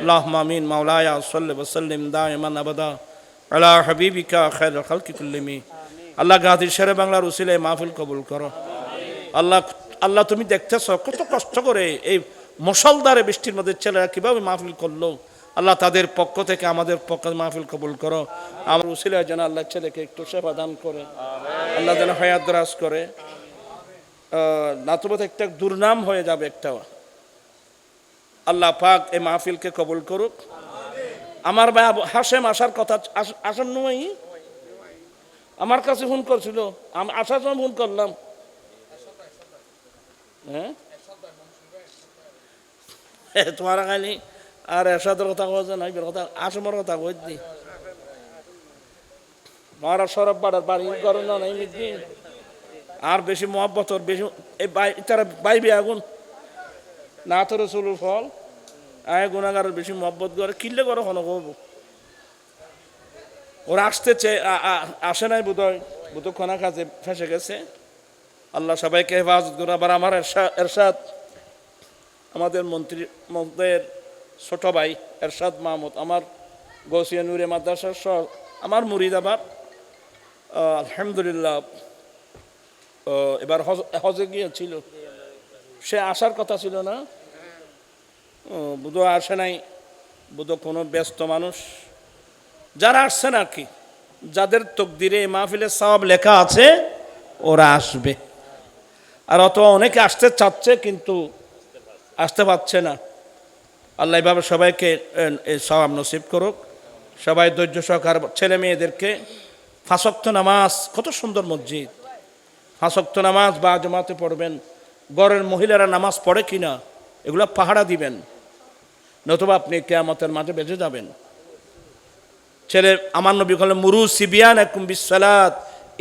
اللهم امين مولاي صل وسلم دائما ابدا على حبيبك خير الخلق كلهم আল্লাহ গাদির শেরে বাংলার উসিলে মাহফিল কবুল করো আল্লাহ আল্লাহ তুমি দেখতেছ কত কষ্ট করে এই মুসলদারে বৃষ্টির মধ্যে ছেলেরা কিভাবে মাহফিল করলো আল্লাহ তাদের পক্ষ থেকে আমাদের পক্ষ মাহফিল কবুল করো আমার উসিলে যেন আল্লাহ ছেলেকে একটু সেবা দান করে আল্লাহ যেন হায়াত দরাজ করে নাতুবত একটা দুর্নাম হয়ে যাবে একটা আল্লাহ পাক এই মাহফিলকে কবুল করুক। আমার ভাই হাসেম আসার কথা আস- আসার নয় আমার কাছে ফোন করছিল। আমি আসার সময় ফোন করলাম। হ্যাঁ? তোমার আর কথা কথা কথা কথা বলছি মারা সরব বাড়ার বাড়ি করো না নাই আর বেশি বেশি এই বাই তারা বাইবে আগুন। না তো রসুল ফল। আয় গুণাগার বেশি মহব্বত করে, কিনলে করো হন ওরা আসতে চেয়ে আসে নাই বোধহয়। খানা কাজে ফেসে গেছে। আল্লাহ সবাইকে হেফাজত করে আবার আমার এরশাদ, আমাদের মন্ত্রী, মন্ত্রের ছোট ভাই এরশাদ মাহমুদ, আমার গৌসিয়া নুরে মাদ্রাসার সহ আমার মুরিদাবাদ আলহামদুলিল্লাহ। এবার হজে গিয়েছিল। সে আসার কথা ছিল না। বুধ আসে নাই। বুধ কোনো ব্যস্ত মানুষ। যারা আসছেন আর কি যাদের তকদিরে মাহফিলের সব লেখা আছে ওরা আসবে। আর অত অনেকে আসতে চাচ্ছে কিন্তু আসতে পারছে না। আল্লাহ এভাবে সবাইকে এ, এই সব নসিব করুক। সবাই ধৈর্য সহকার ছেলে মেয়েদেরকে ফাঁসক্ত নামাজ কত সুন্দর মসজিদ। ফাঁসক্ত নামাজ বা জমাতে পড়বেন। গড়ের মহিলারা নামাজ পড়ে কিনা এগুলো পাহারা দিবেন। নতুবা আপনি কেয়ামতের মাঝে বেঁচে যাবেন। ছেলে, আমার নবী বলেন, মুরু সিবিয়ান একুম বিশ্বলাত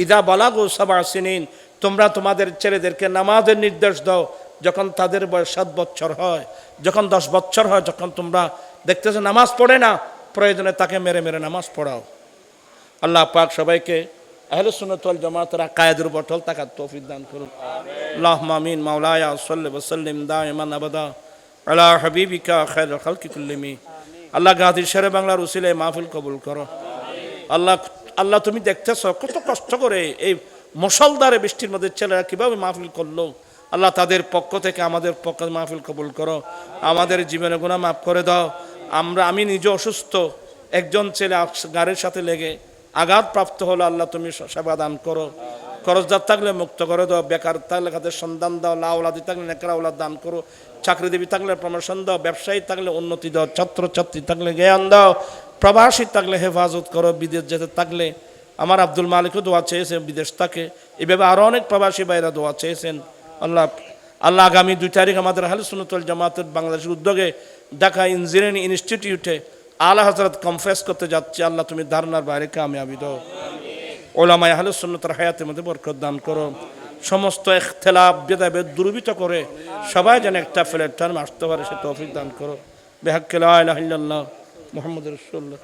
ইদা বালাগো সাবা সিনিন। তোমরা তোমাদের ছেলেদেরকে নামাজের নির্দেশ দাও যখন তাদের বয়স সাত বছর হয়। যখন দশ বছর হয়, যখন তোমরা দেখতেছো নামাজ পড়ে না, প্রয়োজনে তাকে মেরে মেরে নামাজ পড়াও। আল্লাহ পাক সবাইকে আহলে সুন্নাতুল জামাতের কায়েদের বটল টল তাকাত তৌফিক দান করুন। আল্লাহুম্মা আমিন। মাওলায়া সাল্লি ওয়া সাল্লিম দাইমান আবাদা। আলা হাবিবিকা খায়রুল খালকি কুল্লিমি। আল্লাহ গাদির শেরে বাংলার উসিলে মাহফিল কবুল করো। আল্লাহ আল্লাহ তুমি দেখতেছ কত কষ্ট করে এই মশলদারে বৃষ্টির মধ্যে ছেলেরা কীভাবে মাহফিল করল। আল্লাহ তাদের পক্ষ থেকে আমাদের পক্ষ মাহফিল কবুল করো। আমাদের জীবনে গুণা মাফ করে দাও। আমরা, আমি নিজে অসুস্থ। একজন ছেলে গাড়ির সাথে লেগে আঘাত প্রাপ্ত হলো। আল্লাহ তুমি সেবা দান করো। খরচদার থাকলে মুক্ত করে দাও, বেকার থাকলে কাদের সন্ধান দাও লাউলাদি থাকলে নেকড়া ওলা দান করো চাকরি চাকরিদেবী থাকলে প্রমোশন দাও, ব্যবসায়ী থাকলে উন্নতি দাও, ছাত্রছাত্রী থাকলে জ্ঞান দাও, প্রবাসী থাকলে হেফাজত করো, বিদেশ যেতে থাকলে। আমার আব্দুল মালিকও দোয়া চেয়েছে বিদেশ থাকে। এভাবে আরও অনেক প্রবাসী ভাইরা দোয়া চেয়েছেন। আল্লাহ আল্লাহ আগামী দুই তারিখ আমাদের হালসুনতুল জামাতের বাংলাদেশের উদ্যোগে ঢাকা ইঞ্জিনিয়ারিং ইনস্টিটিউটে আলা হজরত কনফারেন্স করতে যাচ্ছি। আল্লাহ তুমি ধারণার বাইরে কামিয়াবি দাও। ওলামায় আহলে সুন্নতর হায়াতের মধ্যে বরকত দান করো। সমস্ত ইখতলাফ বেদাবেদ দুর্বিত করে সবাই যেন একটা প্ল্যাটফর্ম আসতে পারে সে তৌফিক দান করো। বেহাক্কেল আল্লাহ মোহাম্মদ রসুল্লাহ